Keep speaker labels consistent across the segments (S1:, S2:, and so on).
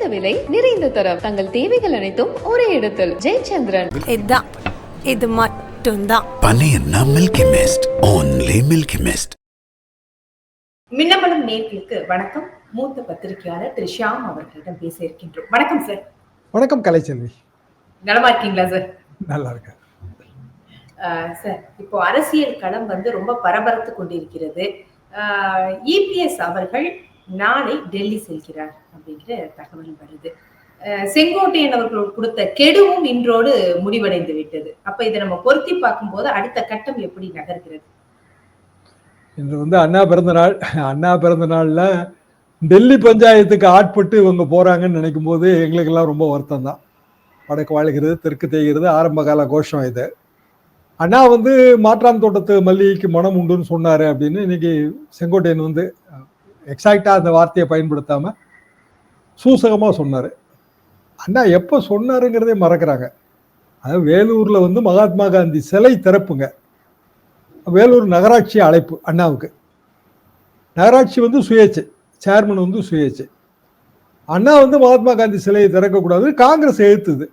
S1: குறைந்த விலை நிறைந்த தரம். தங்கள் தேவைகள் அனைத்தும் ஒரே இடத்தில். ஜெயச்சந்திரன்.
S2: இது மட்டும்தான்.
S3: பனையன்னா milky mist only milky mist
S4: Minnambalam நேர்களுக்கு வணக்கம். மூத்த பத்திரிகையாளர் திரு ஷியாம் அவர்களிடம் பேச இருக்கின்றோம். வணக்கம் சார்
S5: வணக்கம் கலைச்செல்வி.
S4: நலமா இருக்கீங்களா சார்
S5: நல்லா இருக்கேன்.
S4: ஆஹ் சார் இப்போ அரசியல் களம் வந்து ரொம்ப பரபரத்து கொண்டிருக்கிறது. இபிஎஸ் அவர்கள் நாளை டெல்லி செல்கிறார் அப்படிங்கிற தகவல் வருது. செங்கோட்டையன் அவர்கள் கொடுத்த கெடுவும் இன்றோடு முடிவடைந்து விட்டது. அப்ப இதை நம்ம பொருத்தி பார்க்கும்போது அடுத்த கட்டம் எப்படி நகர்கிறது?
S5: இன்று வந்து அண்ணா பிறந்த நாள். அண்ணா பிறந்த நாள்ல டெல்லி பஞ்சாயத்துக்கு ஆட்பட்டு இவங்க போறாங்கன்னு நினைக்கும் போது எங்களுக்கெல்லாம் ரொம்ப வருத்தம் தான் வடக்கு வாழ்கிறது தெற்கு தேய்கிறது ஆரம்ப கால கோஷம் இது. அண்ணா வந்து மாற்றான் தோட்டத்து மல்லிகைக்கு மனம் உண்டுன்னு சொன்னாரு அப்படின்னு இன்னைக்கு செங்கோட்டையன் வந்து எக்ஸாக்டாக அந்த வார்த்தையை பயன்படுத்தாமல் சூசகமாக சொன்னார். அண்ணா எப்போ சொன்னாருங்கிறதே மறக்கிறாங்க. அதாவது வேலூரில் வந்து மகாத்மா காந்தி சிலை திறப்புங்க. வேலூர் நகராட்சி அழைப்பு அண்ணாவுக்கு. நகராட்சி வந்து சுயேட்சை சேர்மன் வந்து சுயேட்சை. அண்ணா வந்து மகாத்மா காந்தி சிலையை திறக்கக்கூடாது காங்கிரஸ் எழுத்துது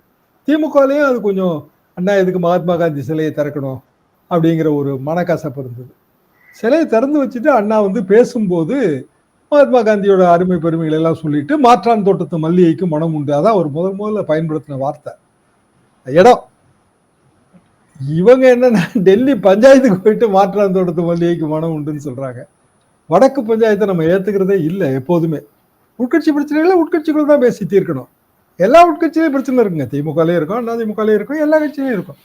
S5: திமுகலையும் அது கொஞ்சம் அண்ணா எதுக்கு மகாத்மா காந்தி சிலையை திறக்கணும்? அப்படிங்கிற ஒரு மனக்கசப்பு இருந்தது. சிலையை திறந்து வச்சுட்டு அண்ணா வந்து பேசும்போது மகாத்மா காந்தியோட அருமை பெருமைகள் எல்லாம் சொல்லிட்டு மாற்றான் தோட்டத்து மல்லிகைக்கு மனம் உண்டு. அதான் அவர் முதல் முதல்ல பயன்படுத்தின வார்த்தை. இடம். இவங்க என்னன்னா டெல்லி பஞ்சாயத்துக்கு போயிட்டு மாற்றான் தோட்டத்து மல்லிகைக்கு மனம் உண்டுன்னு சொல்றாங்க. வடக்கு பஞ்சாயத்தை நம்ம ஏத்துக்கிறதே இல்லை எப்போதுமே. உட்கட்சி பிரச்சனைகளை உட்கட்சிகள் தான் பேசி தீர்க்கணும். எல்லா உட்கட்சியிலையும் பிரச்சனை இருக்குங்க. திமுகலையும் இருக்கும் அண்ணா திமுகலையும் இருக்கும் எல்லா கட்சியிலையும் இருக்கும்.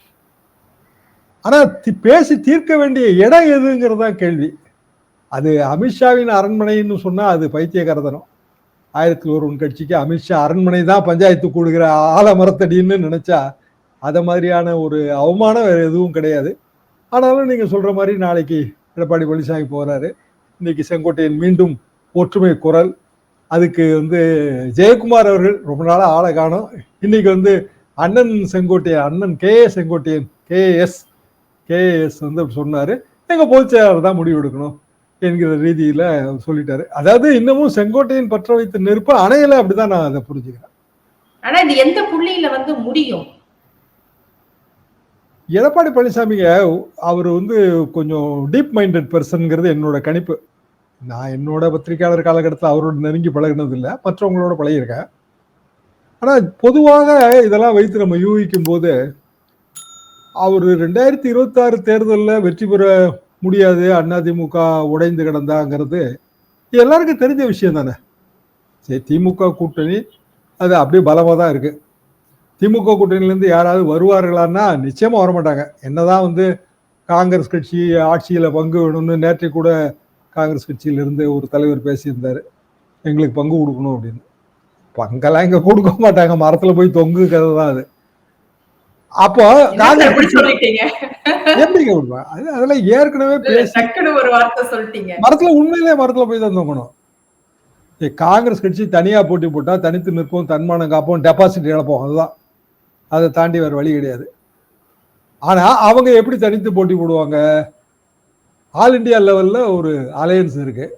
S5: ஆனா பேசி தீர்க்க வேண்டிய இடம் எதுங்கிறது தான் கேள்வி. அது அமித்ஷாவின் அரண்மனைன்னு சொன்னால் அது பைத்தியகரதனம் ஆயிரத்தில் ஒரு கட்சிக்கு அமித்ஷா அரண்மனை தான் பஞ்சாயத்து கூடுகிற ஆலமரத்தடின்னு நினச்சா அதை மாதிரியான ஒரு அவமானம் வேறு எதுவும் கிடையாது. ஆனாலும் நீங்கள் சொல்கிற மாதிரி நாளைக்கு எடப்பாடி பழனிசாமி போகிறாரு இன்றைக்கி செங்கோட்டையன் மீண்டும் ஒற்றுமை குரல். அதுக்கு வந்து ஜெயக்குமார் அவர்கள் ரொம்ப நாளாக ஆளை காணும். இன்றைக்கி வந்து அண்ணன் செங்கோட்டையன் அண்ணன் கே செங்கோட்டையன் கேஎஸ் கேஎஸ் வந்து சொன்னார். எங்கள் பொதுச் செயலாளர் தான் முடிவு எடுக்கணும். என்கிற ரீதியில சொல்லிட்டாரு. அதாவது இன்னமும் செங்கோட்டையன் பற்ற வைத்த நெருப்பு அணையலை அப்படிதான் நான் அதை புரிஞ்சுக்கிறேன்.
S4: ஆனா இது எந்த புள்ளியில வந்து முடியும்?
S5: எடப்பாடி பழனிசாமிங்க அவர் வந்து கொஞ்சம் டீப் மைண்டட் பர்சன்ங்கிறது என்னோட கணிப்பு. நான் என்னோட பத்திரிகையாளர் காலகட்டத்தில் அவரோட நெருங்கி பழகினது இல்லை மற்றவங்களோட பழகியிருக்கேன். ஆனால் பொதுவாக இதெல்லாம் வைத்து நம்ம யூகிக்கும் போது அவர் ரெண்டாயிரத்தி இருபத்தாறு தேர்தலில் வெற்றி பெற முடியாது அதிமுக உடைந்து கிடந்தாங்கிறது எல்லாருக்கும் தெரிஞ்ச விஷயம் தானே. சரி திமுக கூட்டணி அது அப்படியே பலமாக தான் இருக்குது திமுக கூட்டணியிலேருந்து யாராவது வருவார்களான்னா நிச்சயமாக வரமாட்டாங்க. என்னதான் வந்து காங்கிரஸ் கட்சி ஆட்சியில் பங்கு வேணும்னு நேற்று கூட காங்கிரஸ் கட்சியிலிருந்து ஒரு தலைவர் பேசியிருந்தார். எங்களுக்கு பங்கு கொடுக்கணும் அப்படின்னு. பங்கெல்லாம் இங்கே கொடுக்க மாட்டாங்க. மரத்தில் போய் தொங்கு கதை தான் அது. அப்போ
S4: இப்படி
S5: கட்சி
S4: சொல்லிட்டீங்க?
S5: எப்படிங்க கொடுப்பேன் அது அதெல்லாம் ஏற்கனவே பேசி
S4: ஒரு வார்த்தை சொல்லிட்டீங்க.
S5: மரத்துல உண்மையிலே மரத்துல போய் தான் தொங்கணும். ஏய், காங்கிரஸ் கட்சி தனியா போட்டி போட்டா தனித்து நிற்போம் தன்மானம் காப்போம் டெபாசிட் இழப்போம் அதுதான். அதை தாண்டி வேற வழி கிடையாது. ஆனா அவங்க எப்படி தனித்து போட்டி போடுவாங்க? ஆல் இந்தியா லெவல்ல ஒரு அலையன்ஸ் இருக்கு.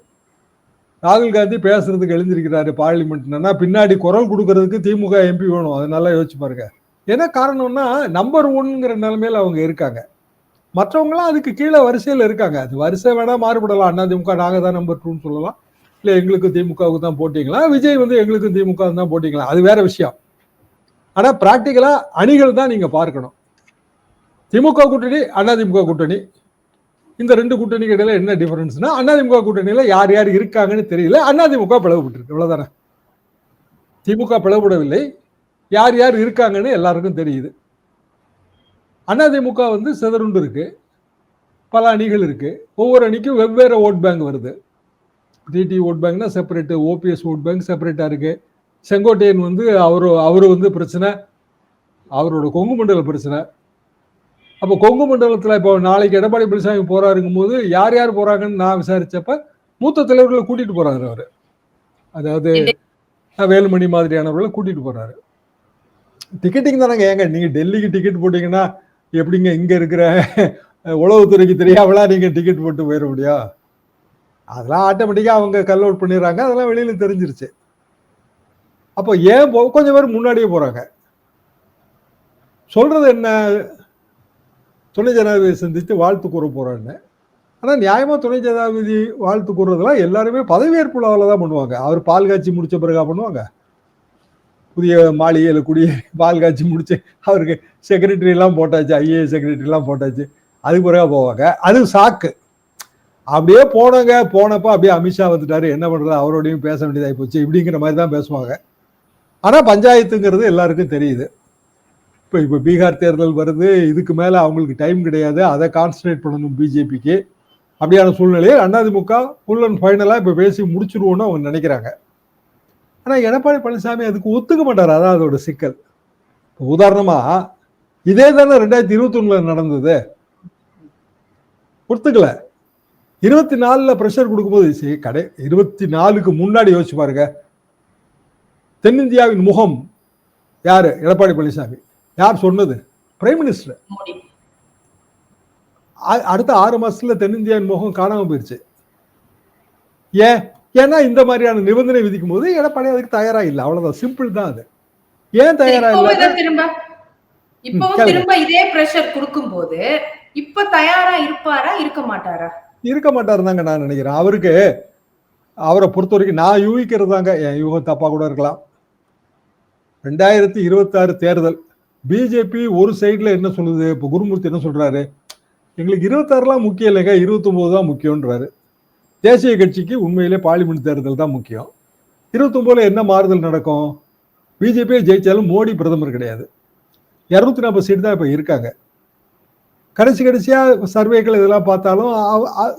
S5: ராகுல் காந்தி பேசுறதுக்கு எழுந்திருக்கிறாரு பார்லிமெண்ட்னா பின்னாடி குரல் கொடுக்கறதுக்கு திமுக எம்பி வேணும். அது நல்லா யோசிச்சு பாருங்க. என்ன காரணம்னா நம்பர் ஒன்னுங்கிற நிலைமையில அவங்க இருக்காங்க. மற்றவங்களாம் அதுக்கு கீழே வரிசையில் இருக்காங்க. அது வரிசை வேணா மாறுபடலாம். அண்ணா திமுக நாங்கள் தான் நம்பர் டூன்னு சொல்லலாம். இல்லை எங்களுக்கு திமுகவுக்கு தான் போட்டிங்களா? விஜய் வந்து எங்களுக்கும் திமுக தான் போட்டிங்களா? அது வேற விஷயம். ஆனால் ப்ராக்டிக்கலாக அணிகள் தான் நீங்கள் பார்க்கணும். திமுக கூட்டணி அண்ணா திமுக கூட்டணி. இந்த ரெண்டு கூட்டணிக்கு இடையில என்ன டிஃபரன்ஸ்னா அண்ணா திமுக யார் யார் இருக்காங்கன்னு தெரியல. அண்ணா திமுக பிளவுபட்டிருக்கு. இவ்வளவுதானே திமுக பிளவுபடவில்லை. யார் யார் இருக்காங்கன்னு எல்லாருக்கும் தெரியுது. அதிமுக வந்து சிதறுண்டு இருக்கு. பல அணிகள் இருக்கு. ஒவ்வொரு அணிக்கும் வெவ்வேறு ஓட் பேங்க் வருது. டிடி ஓட் பேங்க்னா செப்பரேட்டு ஓபிஎஸ் ஓட் பேங்க் செப்பரேட்டா இருக்கு. செங்கோட்டையன் வந்து அவரு அவரு வந்து பிரச்சனை. அவரோட கொங்கு மண்டல பிரச்சனை. அப்போ கொங்கு மண்டலத்தில் இப்போ நாளைக்கு எடப்பாடி பழனிசாமி போறாருங்கும் போது யார் யார் போறாங்கன்னு நான் விசாரிச்சப்ப மூத்த தலைவர்களை கூட்டிட்டு போறாரு அவர். அதாவது வேலுமணி மாதிரியானவர்களை கூட்டிட்டு போறாரு. டிக்கெட்டிங் தானங்க. ஏங்க நீங்க டெல்லிக்கு டிக்கெட் போட்டீங்கன்னா எப்படிங்க இங்க இருக்கிற உளவுத்துறைக்கு தெரியாமலாம் நீங்க டிக்கெட் போட்டு போயிட முடியும் அதெல்லாம் ஆட்டோமேட்டிக்காக அவங்க கல் அவுட் பண்ணிடுறாங்க. அதெல்லாம் வெளியில தெரிஞ்சிருச்சு. அப்போ ஏன் போ கொஞ்சம் பேர் முன்னாடியே போறாங்க. சொல்றது என்ன? துணை ஜனாதிபதி சந்தித்து வாழ்த்து கூற போறான்னு ஆனால் நியாயமாக துணை ஜனாதிபதி வாழ்த்து கூறுறதெல்லாம் எல்லாருமே பதவியேற்பு விழாவில் தான் பண்ணுவாங்க. அவர் பால் காய்ச்சி முடிச்ச பிறகா பண்ணுவாங்க. புதிய மாளிகையில் குடி பால் காய்ச்சி முடிச்சு அவருக்கு செக்ரட்டரியெல்லாம் போட்டாச்சு ஐஏஎஸ் செக்ரட்டரியெல்லாம் போட்டாச்சு. அதுக்கு பிறகு போவாங்க. அது சாக்கு அப்படியே போனவங்க போனப்போ அப்படியே அமித்ஷா வந்துட்டாரு. என்ன பண்றது? அவரோடையும் பேச வேண்டியதாகி போச்சு. இப்படிங்கிற மாதிரி தான் பேசுவாங்க. ஆனால் பஞ்சாயத்துங்கிறது எல்லாருக்கும் தெரியுது. இப்போ இப்போ பீகார் தேர்தல் வருது. இதுக்கு மேலே அவங்களுக்கு டைம் கிடையாது. அதை கான்சன்ட்ரேட் பண்ணணும் பிஜேபிக்கு அப்படியான சூழ்நிலையில் அதிமுக ஃபுல் அண்ட் ஃபைனலாக இப்போ பேசி முடிச்சிருவோன்னு அவங்க நினைக்கிறாங்க. ஆனா எடப்பாடி பழனிசாமி அதுக்கு ஒத்துக்க மாட்டார். அதான் அதோட சிக்கல். இப்போ உதாரணமா இதே தானே ரெண்டாயிரத்தி இருபத்தி நடந்தது. ஒத்துக்கல. இருபத்தி நாலுல ப்ரெஷர் கொடுக்கும்போது சரி கடை இருபத்தி நாலுக்கு முன்னாடி யோசிச்சு பாருங்க. தென்னிந்தியாவின் முகம் யாரு? எடப்பாடி பழனிசாமி. யார் சொன்னது? பிரைம் மினிஸ்டர் அடுத்த ஆறு மாசத்துல தென்னிந்தியாவின் முகம் காணாம போயிருச்சு. ஏன்? ஏன்னா இந்த மாதிரியான நிபந்தனை விதிக்கும் போது எடப்பாடி அதுக்கு தயாரா இல்லை. அவ்வளவுதான். சிம்பிள் தான் அது. ஏன் தயாரா இல்லை?
S4: இப்பவும். திரும்ப இதே பிரஷர் கொடுக்கும்போது இப்ப தயாரா இருப்பாரா இருக்க மாட்டாரா?
S5: இருக்க மாட்டாரு தாங்க நான் நினைக்கிறேன். அவருக்கு அவரை பொறுத்த வரைக்கும் நான் யூகிக்கிறது தாங்க என் யூகம் தப்பா கூட இருக்கலாம். ரெண்டாயிரத்தி இருபத்தாறு தேர்தல். பிஜேபி ஒரு சைடுல என்ன சொல்லுது? இப்போ குருமூர்த்தி என்ன சொல்றாரு? எங்களுக்கு இருபத்தாறுலாம் முக்கியம் இல்லைங்க. இருபத்தொம்போது தான் முக்கியன்றாரு தேசிய கட்சிக்கு உண்மையிலே பார்லிமெண்ட் தேர்தல் தான் முக்கியம். இருபத்தொம்போதில் என்ன மாறுதல் நடக்கும்? பிஜேபியை ஜெயித்தாலும் மோடி பிரதமர் கிடையாது. இரநூத்தி நாற்பது சீட் தான் இப்போ இருக்காங்க. கடைசி கடைசியாக சர்வேக்கள் இதெல்லாம் பார்த்தாலும்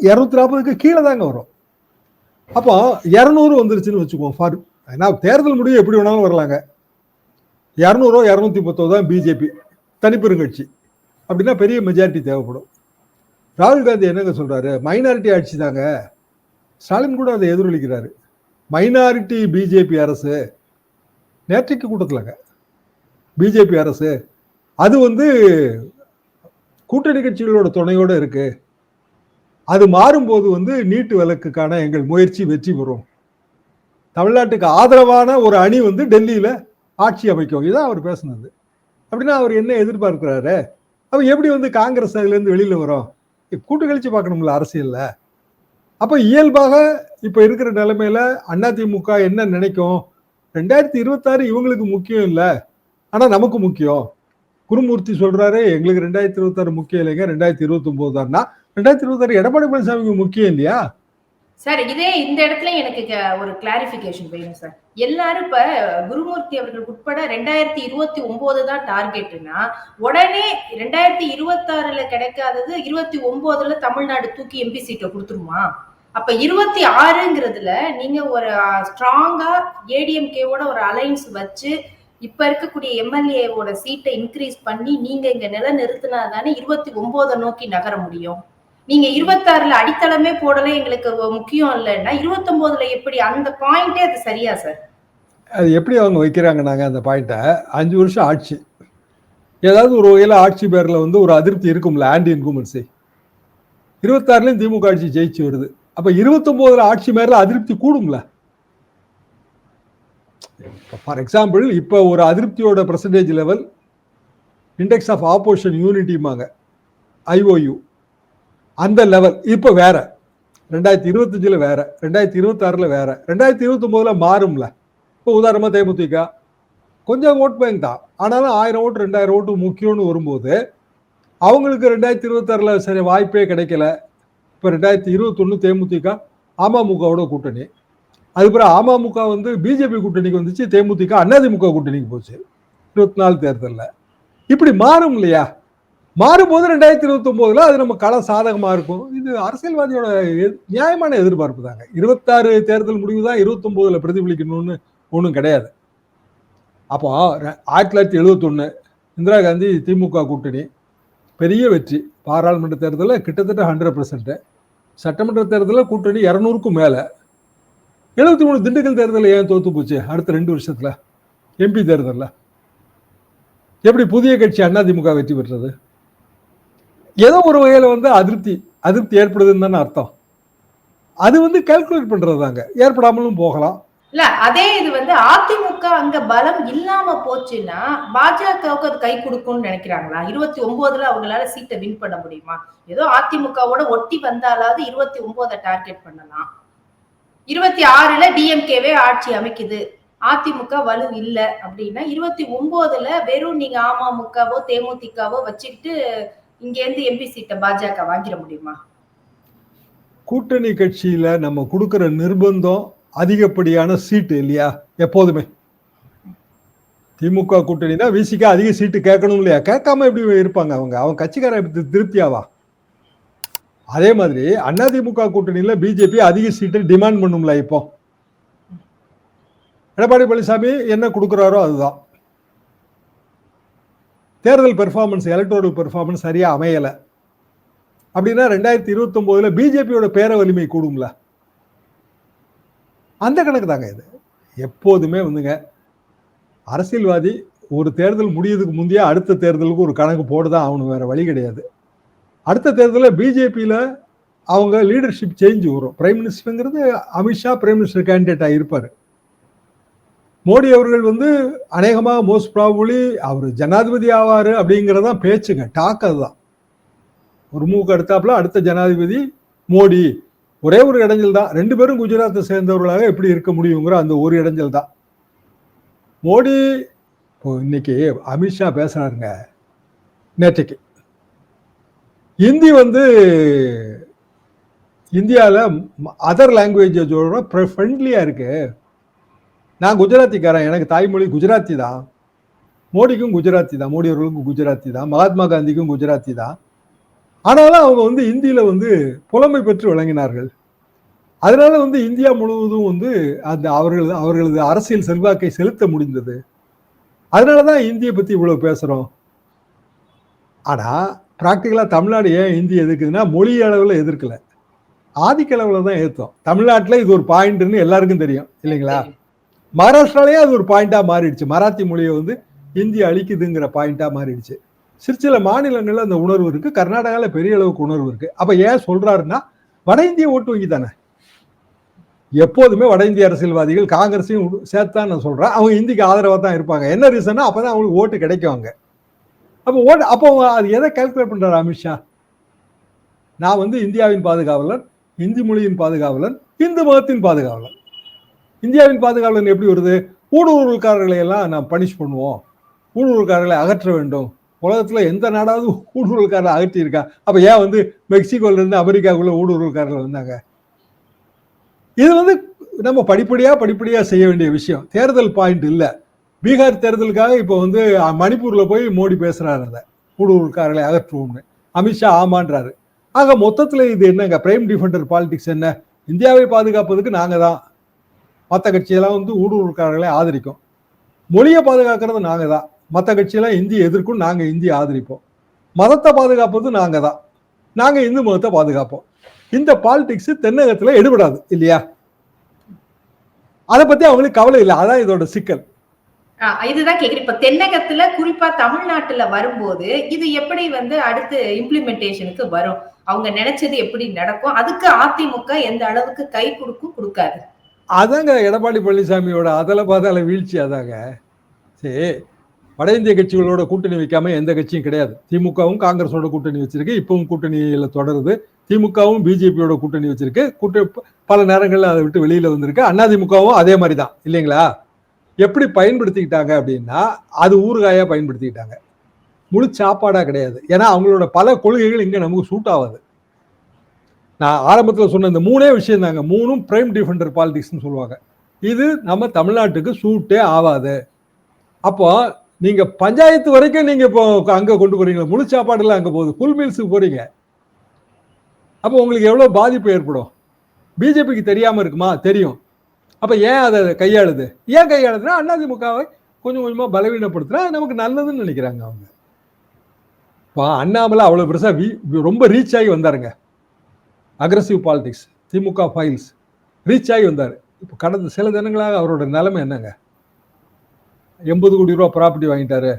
S5: இரநூத்தி நாற்பதுக்கு கீழே தாங்க வரும். அப்போ இரநூறு வந்துருச்சுன்னு வச்சுக்குவோம் ஃபார் ஏன்னா தேர்தல் முடிவு எப்படி வேணாலும் வரலாங்க. இரநூறோ இரநூத்தி பத்தோ தான் பிஜேபி தனிப்பெருங்கட்சி. அப்படின்னா பெரிய மெஜாரிட்டி தேவைப்படும். ராகுல் காந்தி என்னங்க சொல்கிறாரு மைனாரிட்டி ஆட்சி தாங்க. ஸ்டாலின் கூட அதை எதிரொலிக்கிறாரு. மைனாரிட்டி பிஜேபி அரசு நேற்றைக்கு கூட்டத்தில்ங்க. பிஜேபி அரசு அது வந்து கூட்டணி கட்சிகளோட துணையோட இருக்கு. அது மாறும்போது வந்து நீட்டு விலக்குக்கான எங்கள் முயற்சி வெற்றி பெறும். தமிழ்நாட்டுக்கு ஆதரவான ஒரு அணி வந்து டெல்லியில் ஆட்சி அமைக்கும். இதான் அவர் பேசுனது. அப்படின்னா அவர் என்ன எதிர்பார்க்கிறாரு? அவர் எப்படி வந்து காங்கிரஸ் அதுலேருந்து வெளியில் வரும்? கூட்டு கழிச்சு பார்க்கணும்ல அரசியலில். அப்போ இயல்பாக இப்போ இருக்கிற நிலைமையில அதிமுக என்ன நினைக்கும்? ரெண்டாயிரத்தி இருபத்தாறு இவங்களுக்கு முக்கியம் இல்லை. ஆனால் நமக்கு முக்கியம். குருமூர்த்தி சொல்றாரு எங்களுக்கு ரெண்டாயிரத்தி இருபத்தாறு முக்கியம் இல்லைங்க ரெண்டாயிரத்தி இருபத்தி ஒன்பது தான்னா ரெண்டாயிரத்தி இருபத்தாறு எடப்பாடி பழனிசாமிக்கு முக்கியம் இல்லையா?
S4: சார் இதே இந்த இடத்துல எனக்கு க- ஒரு கிளாரிபிகேஷன் வேணும் சார். எல்லாரும் இப்ப குருமூர்த்தி அவர்கள் உட்பட ரெண்டாயிரத்தி இருபத்தி ஒன்பது தான் டார்கெட்னா உடனே ரெண்டாயிரத்தி இருபத்தாறுல கிடைக்காதது இருபத்தி ஒன்பதுல தமிழ்நாடு தூக்கி எம்பி சீட்டை கொடுத்துருமா? அப்ப இருபத்தி ஆறுங்கிறதுல நீங்க ஒரு ஸ்ட்ராங்கா ஏடிஎம்கேவோட ஒரு அலைன்ஸ் வச்சு இப்ப இருக்கக்கூடிய எம்எல்ஏவோட சீட்டை இன்க்ரீஸ் பண்ணி நீங்க இங்க நிலநிறுத்தினா தானே இருபத்தி ஒன்பதை நோக்கி நகர முடியும்? நீங்க இருபத்தாறுல அடித்தளமே போடல எங்களுக்கு முக்கியம் இல்லைன்னா இருபத்தொன்பதுல எப்படி அந்த பாயிண்டே அது சரியா சார்
S5: அது எப்படி அவங்க வைக்கிறாங்க நாங்க அந்த பாயிண்ட்டை அஞ்சு வருஷம் ஆட்சி. ஏதாவது ஒரு வகையில் ஆட்சி பேரில் வந்து ஒரு அதிருப்தி இருக்கும்ல ஆன்டி இன்குமன்சி. இருபத்தாறுலையும் திமுக ஆட்சி ஜெயிச்சு வருது. அப்போ இருபத்தொம்போதில் ஆட்சி மேரில் அதிருப்தி கூடும்ல? ஃபார் எக்ஸாம்பிள் இப்போ ஒரு அதிருப்தியோட percentage level index of opposition யூனிட்டிமாங்க IOU அந்த லெவல் இப்போ வேற. ரெண்டாயிரத்தி இருபத்தஞ்சில் வேற. ரெண்டாயிரத்தி இருபத்தாறில் வேற. ரெண்டாயிரத்தி இருபத்தொம்போதில் மாறும்ல. இப்போ உதாரணமாக தேமுதிக. கொஞ்சம் ஓட் பேங்க் தான். ஆனாலும் ஆயிரம் ஓட்டு ரெண்டாயிரம் ஓட்டு முக்கியம்னு வரும்போது அவங்களுக்கு ரெண்டாயிரத்தி இருபத்தாறில் சரி வாய்ப்பே கிடைக்கல. இப்போ ரெண்டாயிரத்தி இருபத்தொன்று தேமுதிக அமமுகவோட கூட்டணி. அதுக்கப்புறம் அமமுக வந்து பிஜேபி கூட்டணிக்கு வந்துச்சு தேமுதிக அதிமுக கூட்டணிக்கு போச்சு. இருபத்தி நாலு தேர்தலில். இப்படி மாறும் இல்லையா? மாறும்போது ரெண்டாயிரத்தி இருபத்தி ஒன்பதுல அது நம்ம களம் சாதகமா இருக்கும். இது அரசியல்வாதியோட நியாயமான எதிர்பார்ப்பு தாங்க. இருபத்தாறு தேர்தல் முடிவு தான் இருபத்தி ஒன்பதுல பிரதிபலிக்கணும்னு ஒன்றும் கிடையாது. அப்போ ஆயிரத்தி தொள்ளாயிரத்தி எழுபத்தொன்னு இந்திரா காந்தி திமுக கூட்டணி பெரிய வெற்றி. பாராளுமன்ற தேர்தலில் கிட்டத்தட்ட ஹண்ட்ரட் பர்சன்ட்டு சட்டமன்ற தேர்தலில் கூட்டணி இரநூறுக்கும் மேலே. எழுபத்தி மூணு திண்டுக்கல் தேர்தலில் ஏன் தோத்து போச்சு? அடுத்த ரெண்டு வருஷத்தில். எம்பி தேர்தலில். எப்படி புதிய கட்சி அதிமுக வெற்றி பெற்றது? ஏதோ ஒரு வகையில் வந்து அதிருப்தி அதிருப்தி ஏற்படுதுன்னு தானே அர்த்தம். அது வந்து கால்குலேட் பண்றது தாங்க ஏற்படாமலும் போகலாம்.
S4: இல்ல அதே இது வந்து அதிமுக அங்க பலம் இல்லாம போச்சுன்னா பாஜகவுக்கு அது கை கொடுக்கும்னு நினைக்கிறாங்களா? இருபத்தி ஒன்பதுல அவங்களால சீட்டை வின் பண்ண முடியுமா? ஏதோ அதிமுகவோட ஒட்டி வந்தாலாவது இருபத்தி ஒன்பதை டார்கெட் பண்ணலாம் இருபத்தி ஆறுல டிஎம்கேவே ஆட்சி அமைக்குது. அதிமுக வலு இல்ல அப்படின்னா இருபத்தி ஒன்பதுல வெறும் நீங்க அமமுகவோ தேமுதிகவோ வச்சுக்கிட்டு இங்க இருந்து எம்பி சீட்டை பாஜக வாங்கிட முடியுமா?
S5: கூட்டணி கட்சியில நம்ம கொடுக்கிற நிர்பந்தம் அதிகப்படியான சீட்டு இல்லையா? எப்போதுமே. திமுக கூட்டணினா விசிக்கு அதிக சீட்டு கேட்கணும் இல்லையா? கேட்காம எப்படி இருப்பாங்க அவங்க? அவங்க கட்சிக்காரன் திருப்தியாவா? அதே மாதிரி அதிமுக கூட்டணியில பிஜேபி அதிக சீட்டு டிமாண்ட் பண்ணும்ல இப்போ. எடப்பாடி பழனிசாமி என்ன கொடுக்குறாரோ அதுதான். தேர்தல் பெர்ஃபார்மன்ஸ் எலக்ட்ரோரல் பெர்ஃபார்மன்ஸ் சரியாக அமையலை. அப்படின்னா ரெண்டாயிரத்தி இருபத்தொம்போதில் பிஜேபியோட பேர வலிமை கூடும்ல. அந்த கணக்கு தாங்க இது. எப்போதுமே வந்துங்க அரசியல்வாதி ஒரு தேர்தல் முடியதுக்கு முந்தைய அடுத்த தேர்தலுக்கு ஒரு கணக்கு போட்டுதான் ஆகணும் வேறு வழி கிடையாது. அடுத்த தேர்தலில் பிஜேபியில் அவங்க லீடர்ஷிப் சேஞ்ச் வரும். பிரைம் மினிஸ்டருங்கிறது அமித்ஷா பிரைம் மினிஸ்டர் கேண்டிடேட்டாக இருப்பார். மோடி அவர்கள் வந்து அநேகமாக மோஸ்ட் ப்ராபபிளி அவர் ஜனாதிபதி ஆவார் அப்படிங்கிறதான் பேச்சுங்க டாக் அதுதான். ஒரு மூக்கு அடுத்தாப்புல அடுத்த ஜனாதிபதி மோடி. ஒரே ஒரு இடைஞ்சல் தான். ரெண்டு பேரும் குஜராத்தை சேர்ந்தவர்களாக எப்படி இருக்க முடியுங்கிற அந்த ஒரு இடைஞ்சல் தான். மோடி இப்போ இன்னைக்கு அமித்ஷா பேசுறாருங்க நேற்றைக்கு. ஹிந்தி வந்து இந்தியாவில் அதர் லாங்குவேஜஸோட ஃப்ரெண்ட்லியாக இருக்கு. நான் குஜராத்திக்காரன் எனக்கு தாய்மொழி குஜராத்தி தான் மோடிக்கும் குஜராத்தி தான் மோடி அவர்களுக்கும் குஜராத்தி தான் மகாத்மா காந்திக்கும் குஜராத்தி தான் ஆனாலும் அவங்க வந்து இந்தியில் வந்து புலமை பெற்று விளங்கினார்கள். அதனால வந்து இந்தியா முழுவதும் வந்து அந்த அவர்கள் அவர்களது அரசியல் செல்வாக்கை செலுத்த முடிந்தது. அதனால தான் இந்தியை பற்றி இவ்வளோ பேசுகிறோம் ஆனால் ப்ராக்டிக்கலாக தமிழ்நாடு ஏன் இந்தி எதிர்க்குதுன்னா மொழி அளவில் எதிர்க்கலை. ஆதிக்க அளவில் தான் ஏற்றோம் தமிழ்நாட்டில் இது ஒரு பாயிண்ட்னு எல்லாருக்கும் தெரியும் இல்லைங்களா? மகாராஷ்டிராலேயே அது ஒரு பாயிண்டாக மாறிடுச்சு. மராத்தி மொழியை வந்து ஹிந்தி அழிக்குதுங்கிற பாயிண்டாக மாறிடுச்சு. சிறு சில மாநிலங்களில் அந்த உணர்வு இருக்குது கர்நாடகாவில் பெரிய அளவுக்கு உணர்வு இருக்குது அப்போ ஏன் சொல்கிறாருன்னா வட இந்திய ஓட்டு வங்கி தானே. எப்போதுமே வட இந்திய அரசியல்வாதிகள் காங்கிரஸையும் சேர்த்தான் நான் சொல்கிறேன் அவங்க இந்திக்கு ஆதரவாக தான் இருப்பாங்க. என்ன ரீசன்னா அப்போ தான் அவங்களுக்கு ஓட்டு கிடைக்கும் அங்க. அப்போ ஓட்டு அப்போ அது எதை கால்குலேட் பண்ணுறாரு அமித்ஷா நான் வந்து இந்தியாவின் பாதுகாவலர் இந்தி மொழியின் பாதுகாவலன் இந்து மதத்தின் பாதுகாவலன். இந்தியாவின் பாதுகாவலன் எப்படி வருது? ஊடுருவல்காரர்களை எல்லாம் நான் பனிஷ் பண்ணுவோம். ஊடுருவல்காரர்களை அகற்ற வேண்டும். உலகத்தில் எந்த நாடாவது ஊடுருவல்காரரை அகற்றியிருக்கா? அப்போ ஏன் வந்து மெக்சிகோலேருந்து அமெரிக்காவுக்குள்ள ஊடுருவல்காரர்கள் வந்தாங்க? இது வந்து நம்ம படிப்படியாக படிப்படியாக செய்ய வேண்டிய விஷயம். தேர்தல் பாயிண்ட் இல்லை. பீகார் தேர்தலுக்காக இப்போ வந்து மணிப்பூரில் போய் மோடி பேசுகிறாரு அதை. ஊடுருவல்காரர்களை அகற்றுவோம்னு. அமித்ஷா ஆமான்றாரு. ஆக மொத்தத்தில் இது என்னங்க? பிரைம் டிஃபெண்டர் பாலிடிக்ஸ் என்ன? இந்தியாவை பாதுகாப்பதுக்கு நாங்கள் தான் மற்ற கட்சியெல்லாம் வந்து ஊடுருவல்காரர்களை ஆதரிக்கும். மொழியை பாதுகாக்கிறது நாங்கள் தான். மற்ற கட்சியெல்லாம் இந்தி எதிர்க்கும் நாங்க இந்தி ஆதரிப்போம். மதத்தை பாதுகாப்பது நாங்கள் தான். நாங்க இந்து மதத்தை பாதுகாப்போம். இந்த பாலிடிக்ஸ் தென்னகத்துல எடுபடாது இல்லையா? அதை பத்தி அவங்களுக்கு கவலை இல்லை. அதான் இதோட சிக்கல்.
S4: ஆஹ் இதுதான் கேக்குறேன். இப்ப தென்னகத்துல குறிப்பா தமிழ்நாட்டுல வரும்போது இது எப்படி வந்து அடுத்து இம்ப்ளிமெண்டேஷனுக்கு வரும்? அவங்க நினைச்சது எப்படி நடக்கும்? அதுக்கு அதிமுக எந்த அளவுக்கு கை கொடுக்கும் கொடுக்காது.
S5: அதாங்க எடப்பாடி பழனிசாமியோட அதல பாதாள வீழ்ச்சி அதாங்க. சரி வட இந்திய கட்சிகளோட கூட்டணி வைக்காம எந்த கட்சியும் கிடையாது. திமுகவும் காங்கிரஸோட கூட்டணி வச்சிருக்கு இப்பவும் கூட்டணியில் தொடருது. திமுகவும் பிஜேபியோட கூட்டணி வச்சிருக்கு. கூட்ட பல நேரங்களில் அதை விட்டு வெளியில வந்திருக்கு. அதிமுகவும் அதே மாதிரி தான் இல்லைங்களா? எப்படி பயன்படுத்திக்கிட்டாங்க அப்படின்னா அது ஊறுகாயா பயன்படுத்திக்கிட்டாங்க. முழு சாப்பாடா கிடையாது. ஏன்னா அவங்களோட பல கொள்கைகள் இங்க நமக்கு சூட் ஆகாது. நான் ஆரம்பத்தில் சொன்ன இந்த மூணே விஷயம் தாங்க. மூணும் பிரைம் டிஃபெண்டர் பாலிடிக்ஸ்னு சொல்லுவாங்க. இது நம்ம தமிழ்நாட்டுக்கு சூட்டே ஆகாது. அப்போ நீங்கள் பஞ்சாயத்து வரைக்கும் நீங்கள் இப்போ அங்கே கொண்டு போறீங்களா முழு சாப்பாடுல அங்கே போகுது. ஃபுல் மீல்ஸுக்கு போகிறீங்க அப்போ உங்களுக்கு எவ்வளோ பாதிப்பு ஏற்படும்? பிஜேபிக்கு தெரியாமல் இருக்குமா? தெரியும். அப்போ ஏன் அதை கையாளுது? ஏன் கையாளுதுன்னா அதிமுகவை கொஞ்சம் கொஞ்சமாக பலவீனப்படுத்துனா நமக்கு நல்லதுன்னு நினைக்கிறாங்க அவங்க. இப்போ அண்ணாமலை அவ்வளோ பெருசாக ரொம்ப ரீச் ஆகி வந்தாருங்க. Aggressive politics DMK files reach ஆகி வந்தார். இப்போ கடந்த சில தினங்களாக அவரோட நிலைமை என்னங்க? எண்பது கோடி ரூபா ப்ராப்பர்ட்டி வாங்கிட்டாரு.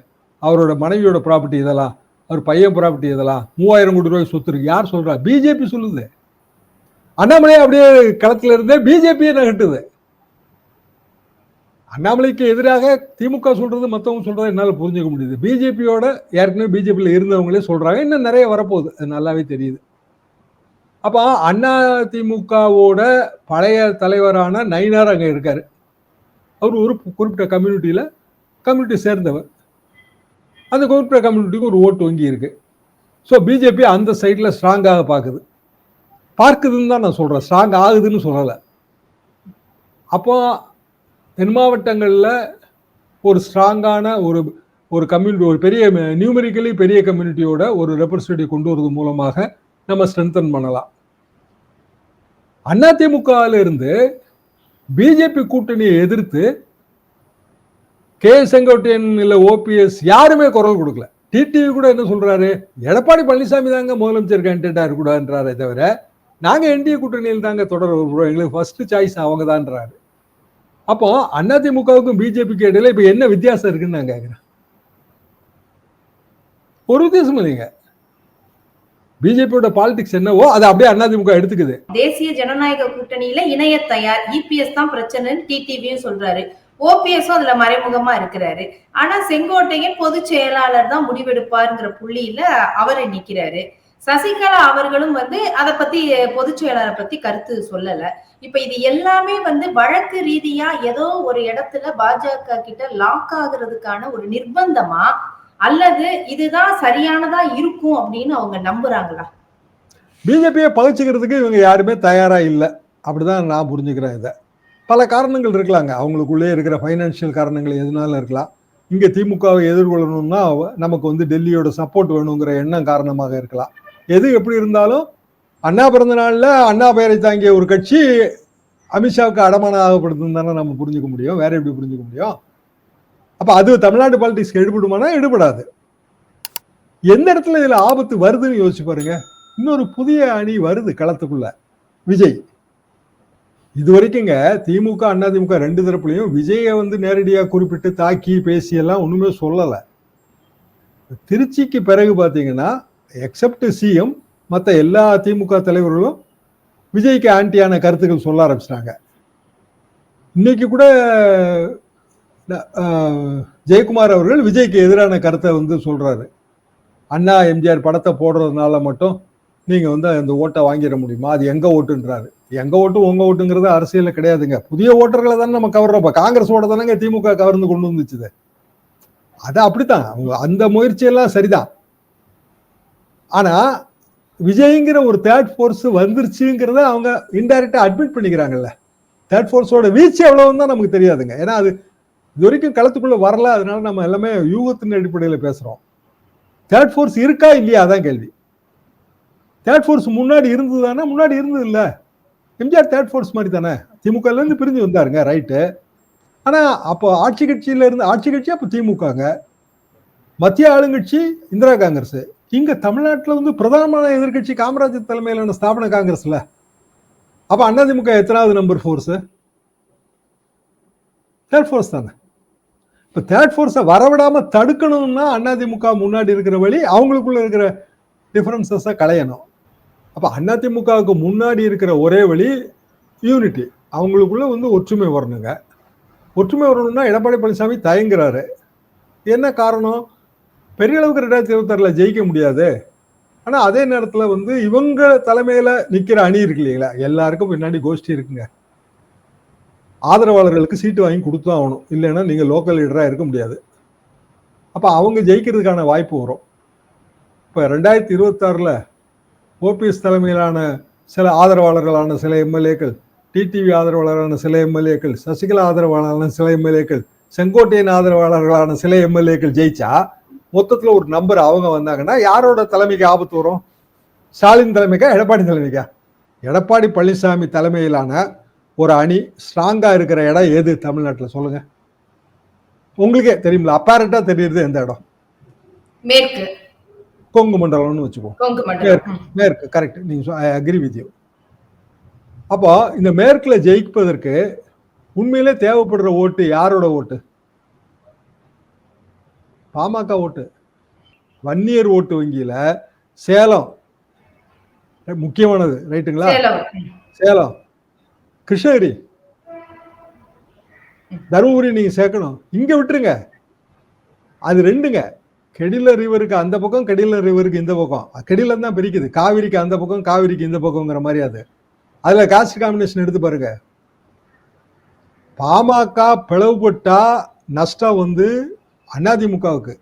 S5: அவரோட மனைவியோட ப்ராப்பர்ட்டி இதெல்லாம் அவர் பையன் ப்ராப்பர்ட்டி இதெல்லாம் மூவாயிரம் கோடி ரூபாய் சொத்து இருக்கு. யார் சொல்றா? பிஜேபி சொல்லுது. அண்ணாமலை அப்படியே களத்தில் இருந்தே பிஜேபியே நகட்டுது அண்ணாமலைக்கு எதிராக திமுக சொல்றது மற்றவங்க சொல்றதை என்னால் புரிஞ்சுக்க முடியுது. பிஜேபியோட ஏற்கனவே பிஜேபியில் இருந்தவங்களே சொல்றாங்க. இன்னும் நிறைய வரப்போகுது. அது நல்லாவே தெரியுது. அப்போ அண்ணா திமுகவோட பழைய தலைவரான நயினார் அங்கே இருக்கார். அவர் ஒரு குறிப்பிட்ட கம்யூனிட்டியில் கம்யூனிட்டி சேர்ந்தவர். அந்த குறிப்பிட்ட கம்யூனிட்டிக்கு ஒரு ஓட்டு வங்கி இருக்குது ஸோ பிஜேபி அந்த சைடில் ஸ்ட்ராங்காக பார்க்குது பார்க்குதுன்னு தான் நான் சொல்கிறேன் ஸ்ட்ராங் ஆகுதுன்னு சொல்லலை. அப்போ தென் மாவட்டங்களில் ஒரு ஸ்ட்ராங்கான ஒரு ஒரு கம்யூனிட்டி ஒரு பெரிய நியூமரிக்கலி பெரிய கம்யூனிட்டியோட ஒரு ரெப்ரஸன்டேட்டிவ் கொண்டு வரது மூலமாக நம்ம ஸ்ட்ரென்தன் பண்ணலாம். அதிமுகவில் இருந்து பிஜேபி கூட்டணியை எதிர்த்து கே செங்கோட்டையன் இல்லை ஓபிஎஸ் யாருமே குரல் கொடுக்கல. டிடிவி கூட என்ன சொல்றாரு? எடப்பாடி பழனிசாமி தாங்க முதலமைச்சர் கேண்டிடேட்டா இருக்கக்கூடாதுன்றாரே தவிர நாங்கள் என்டிஏ கூட்டணியில் தாங்க தொடர விரும்புறோம் எங்களுக்கு ஃபர்ஸ்ட் சாய்ஸ் அவங்க தான்றாரு அப்போ அதிமுகவுக்கும் பிஜேபிக்கு இடையில இப்போ என்ன வித்தியாசம் இருக்குன்னு நான் கேட்குறேன் ஒரு வித்தியாசம் இல்லைங்க. பிஜேபியோட பாலிடிக்ஸ் என்னவோ அதை அப்படியே அதிமுக எடுத்துக்குது.
S4: தேசிய ஜனநாயக கூட்டணியில இணைய தயார் இபிஎஸ் தான் பிரச்சனைன்னு டிடிவியும் சொல்றாரு. ஓபிஎஸும் அதுல மறைமுகமா இருக்கிறாரு. ஆனா செங்கோட்டையன் பொதுச் செயலாளர் தான் முடிவெடுப்பாருங்கிற புள்ளியில அவரை நிக்கிறாரு. சசிகலா அவர்களும் வந்து அதை பத்தி பொதுச் செயலாளரை பத்தி கருத்து சொல்லல. இப்ப இது எல்லாமே வந்து வழக்கு ரீதியா ஏதோ ஒரு இடத்துல பாஜக கிட்ட லாக் ஆகுறதுக்கான ஒரு நிர்பந்தமா அல்லது இதுதான் சரியானதா இருக்கும் அப்படின்னு அவங்க நம்புறாங்களா?
S5: பிஜேபியை பகிச்சுக்கிறதுக்கு இவங்க யாருமே தயாரா இல்லை. அப்படிதான் நான் புரிஞ்சுக்கிறேன் இதை. பல காரணங்கள் இருக்கலாங்க. அவங்களுக்குள்ளே இருக்கிற ஃபைனான்சியல் காரணங்கள் எதனால இருக்கலாம். இங்கே திமுகவை எதிர்கொள்ளணும்னா நமக்கு வந்து டெல்லியோட சப்போர்ட் வேணுங்கிற எண்ணம் காரணமாக இருக்கலாம். எது எப்படி இருந்தாலும் அண்ணா பிறந்த நாளில் அண்ணா பெயரை தாங்கிய ஒரு கட்சி அமித்ஷாவுக்கு அடமானம் ஆகப்படுதுன்னு தானே நம்ம புரிஞ்சுக்க முடியும். வேற எப்படி புரிஞ்சுக்க முடியும்? அப்போ அது தமிழ்நாடு பாலிடிக்ஸ்க்கு எடுபடுமானா எடுபடாது. எந்த இடத்துல இதில் ஆபத்து வருதுன்னு யோசிச்சு பாருங்க. இன்னொரு புதிய அணி வருது களத்துக்குள்ள. விஜய். இது வரைக்குங்க திமுக அண்ணா திமுக ரெண்டு தரப்புலையும் விஜயை வந்து நேரடியாக குறிப்பிட்டு தாக்கி பேசி எல்லாம் சொல்லலை. திருச்சிக்கு பிறகு பார்த்தீங்கன்னா எக்ஸப்ட் சிஎம் மற்ற எல்லா திமுக தலைவர்களும் விஜய்க்கு ஆன்டியான கருத்துக்கள் சொல்ல ஆரம்பிச்சிட்டாங்க. இன்னைக்கு கூட ஜெயக்குமார் அவர்கள் விஜய்க்கு எதிரான கருத்தை வந்து சொல்கிறாரு அண்ணா எம்ஜிஆர் படத்தை போடுறதுனால மட்டும் நீங்கள் வந்து அந்த ஓட்டை வாங்கிட முடியுமா? அது எங்கே ஓட்டுன்றாரு. எங்கே ஓட்டு உங்கள் ஓட்டுங்கிறது அரசியலில் கிடையாதுங்க. புதிய ஓட்டர்களை தானே நம்ம கவர்றோம். இப்போ காங்கிரஸ் ஓட தானங்க திமுக கவர்ந்து கொண்டு வந்துச்சுது. அது அப்படித்தான். அவங்க அந்த முயற்சியெல்லாம் சரிதான். ஆனால் விஜய்ங்கிற ஒரு தேர்ட் ஃபோர்ஸ் வந்துருச்சுங்கிறத அவங்க இன்டைரக்டாக அட்மிட் பண்ணிக்கிறாங்கல்ல. தேர்ட் ஃபோர்ஸோட வீச்சு எவ்வளோன்னு தான் நமக்கு தெரியாதுங்க. ஏன்னா அது இது வரைக்கும் களத்துக்குள்ள வரல அதனால நம்ம எல்லாமே யூகத்தின் அடிப்படையில் பேசுறோம். தேர்ட் ஃபோர்ஸ் இருக்கா இல்லையா? அதான் கேள்வி. தேர்ட் ஃபோர்ஸ் முன்னாடி இருந்ததுதானே? முன்னாடி இருந்தது இல்லை. எம்ஜிஆர் தேர்ட் ஃபோர்ஸ் மாதிரி தானே? திமுகலேருந்து பிரிஞ்சு வந்தாருங்க ரைட்டு ஆனால் அப்போ ஆட்சி கட்சியில் இருந்து ஆட்சி கட்சி அப்போ திமுகங்க. மத்திய ஆளுங்கட்சி இந்திரா காங்கிரஸ். இங்கே தமிழ்நாட்டில் வந்து பிரதானமான எதிர்க்கட்சி காமராஜர் தலைமையிலான ஸ்தாபன காங்கிரஸில். அப்போ அதிமுக எத்தனாவது நம்பர் ஃபோர்ஸு தேர்ட் ஃபோர்ஸ் தானே. இப்ப தேர்ட் ஃபோர்ஸை வரவிடாம தடுக்கணும்னா அதிமுக முன்னாடி இருக்கிற வழி அவங்களுக்குள்ள இருக்கிற டிஃபரன்சஸை களையணும். அப்ப அதிமுகவுக்கு முன்னாடி இருக்கிற ஒரே வழி யூனிட்டி அவங்களுக்குள்ள வந்து ஒற்றுமை வரணுங்க. ஒற்றுமை வரணும்னா எடப்பாடி பழனிசாமி தயங்குறாரு. என்ன காரணம்? பெரிய அளவுக்கு ரெண்டாயிரத்தி இருபத்தாறில் ஜெயிக்க முடியாது. ஆனா அதே நேரத்துல வந்து இவங்க தலைமையில நிக்கிற அணி இருக்கு இல்லைங்களா? எல்லாருக்கும் பின்னாடி கோஷ்டி இருக்குங்க. ஆதரவாளர்களுக்கு சீட்டு வாங்கி கொடுத்து ஆகணும். இல்லைன்னா நீங்கள் லோக்கல் லீடராக இருக்க முடியாது. அப்போ அவங்க ஜெயிக்கிறதுக்கான வாய்ப்பு வரும். இப்போ ரெண்டாயிரத்தி இருபத்தாறில் ஓபிஎஸ் தலைமையிலான சில ஆதரவாளர்களான சில எம்எல்ஏக்கள் டிடிவி ஆதரவாளரான சில எம்எல்ஏக்கள் சசிகலா ஆதரவாளரான சில எம்எல்ஏக்கள் செங்கோட்டையின் ஆதரவாளர்களான சில எம்எல்ஏக்கள் ஜெயிச்சா மொத்தத்தில் ஒரு நம்பர் அவங்க வந்தாங்கன்னா யாரோட தலைமைக்கு ஆபத்து வரும்? ஸ்டாலின் தலைமைக்கா எடப்பாடி தலைமைக்கா? எடப்பாடி பழனிசாமி தலைமையிலான ஒரு அணி ஸ்ட்ராங்கா இருக்கிற இடம் எது தமிழ்நாட்டுல சொல்லுங்க. உங்களுக்கே தெரியுங்களா அப்பேரண்டா தெரியுது எந்த இடம்?
S4: மேற்கு.
S5: கொங்கு மண்டலம்னு வச்சுப்போம். மேற்கு கரெக்ட் நீங்க ஐ அக்ரி வித் யூ அப்போ இந்த மேற்குல ஜெயிப்பதற்கு உண்மையிலே தேவைப்படுற ஓட்டு யாரோட ஓட்டு? பாமக ஓட்டு. வன்னியர் ஓட்டு வங்கியில சேலம். முக்கியமானது ரைட்டுங்களா.
S4: சேலம்.
S5: கிருஷ்ணகிரி. தருமபுரி நீங்க சேர்க்கணும். இங்க விட்டுருங்க. அது ரெண்டுங்க. கெடில ரிவருக்கு அந்த பக்கம் கெடில ரிவருக்கு இந்த பக்கம். கெடில தான் பிரிக்குது. காவிரிக்கு அந்த பக்கம் காவிரிக்கு இந்த பக்கம்ங்கிற மாதிரி அது. அதுல காஸ்ட் காம்பினேஷன் எடுத்து பாருங்க. பாமக பிளவுபட்டா நஷ்டம் வந்து அதிமுகவுக்கு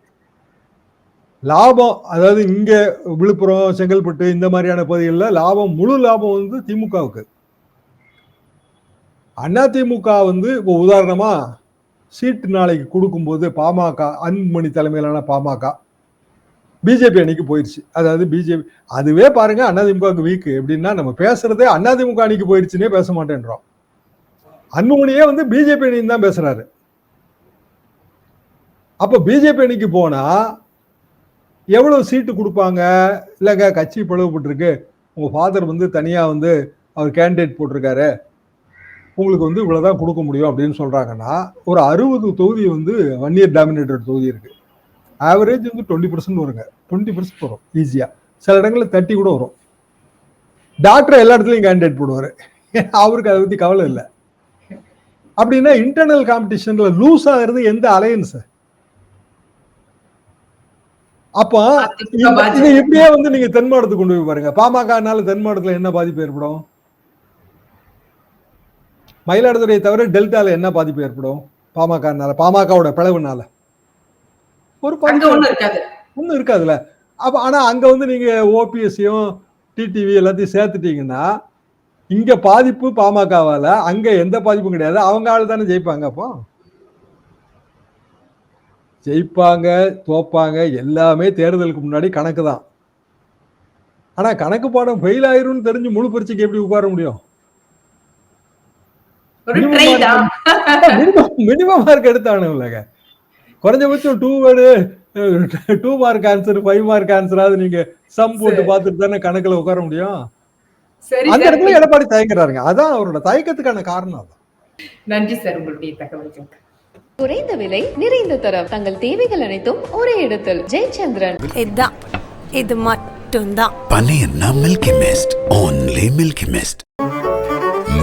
S5: லாபம் அதாவது இங்க விழுப்புரம் செங்கல்பட்டு இந்த மாதிரியான பகுதிகளில் லாபம் முழு லாபம் வந்து திமுகவுக்கு. அதிமுக வந்து இப்போ உதாரணமாக சீட்டு நாளைக்கு கொடுக்கும்போது பாமக அன்புமணி தலைமையிலான பாமக பிஜேபி அன்னைக்கு போயிடுச்சு அதாவது பிஜேபி அதுவே பாருங்க அதிமுகவுக்கு வீக்கு எப்படின்னா நம்ம பேசுறதே அதிமுக அன்னைக்கு போயிடுச்சுன்னே பேச மாட்டேன்றோம். அன்புமணியே வந்து பிஜேபி அணின்னு தான் பேசுறாரு. அப்போ பிஜேபி அணிக்கு போனா எவ்வளவு சீட்டு கொடுப்பாங்க? இல்லைங்க கட்சி பிளவுபட்டுருக்கு. உங்க ஃபாதர் வந்து தனியாக வந்து அவர் கேண்டிடேட் போட்டிருக்காரு. உங்களுக்கு வந்து இவ்வளவுதான் கொடுக்க முடியும் அப்படின்னு சொல்றாங்கன்னா ஒரு அறுபது தொகுதி வந்து ஒன் இயர் டாமினேட்டட் தொகுதி இருக்கு. ஆவரேஜ் வந்து டுவெண்ட்டி பர்சன்ட் வருங்க. டுவெண்ட்டி பர்சன்ட் வரும் ஈஸியா சில இடங்களில் தேர்ட்டி கூட வரும். டாக்டர் எல்லா இடத்துலையும் கேண்டிடேட் போடுவாரு. அவருக்கு அதை பத்தி கவலை இல்லை. அப்படின்னா இன்டர்னல் காம்படிஷன்ல லூஸ் ஆகிறது எந்த அலையன்ஸ் அப்போ இப்படியே வந்து நீங்க தென் மாவட்டத்துக்கு கொண்டு போய் பாருங்க. பாமகனால தென் மாவட்டத்துல என்ன பாதிப்பு ஏற்படும்? மயிலாடுதுறையை தவிர டெல்டால என்ன பாதிப்பு ஏற்படும்? பாமகனால பாமகவோட பிளவுனால. ஒரு ஒன்றும் இருக்காதுல்ல. அப்ப ஆனா அங்க வந்து நீங்க ஓபிஎஸ்சியும் டிடிவி எல்லாத்தையும் சேர்த்துட்டீங்கன்னா இங்க பாதிப்பு பாமகவால அங்க எந்த பாதிப்பும் கிடையாது. அவங்க ஆள் தானே ஜெயிப்பாங்க அப்போ? ஜெயிப்பாங்க தோப்பாங்க எல்லாமே தேர்தலுக்கு முன்னாடி கணக்கு தான். ஆனா கணக்கு பாடம் ஃபெயில் ஆயிரும்னு தெரிஞ்சு முழு பரீட்சைக்கு எப்படி உட்கார முடியும்
S4: ஒரு
S5: minimum
S4: ட்ரை தான்
S5: மினிமம் மினிமம் மார்க் எடுத்தானுங்களேங்க குறைஞ்சபட்சம் two word two mark answer five mark ஆன்சராவது நீங்க சம் போட்டு. பார்த்துட்டு தானே கணக்குல உட்கார முடியும்? அந்த இடத்துல எடப்பாடி தயங்குறாருங்க. அதான் அவரோட தயக்கத்துக்கான காரணம் அதான்
S4: நன்றி சார் உங்களுடைய தகவல்களுக்கு
S1: குறைந்த விலை நிறைந்த தரம். தங்கள் தேவைகள் அனைத்தும் ஒரே இடத்தில். ஜெயச்சந்திரன்.
S2: இதுதான். இது மட்டும்தான்.
S3: பனையன்னா milky mist only milky mist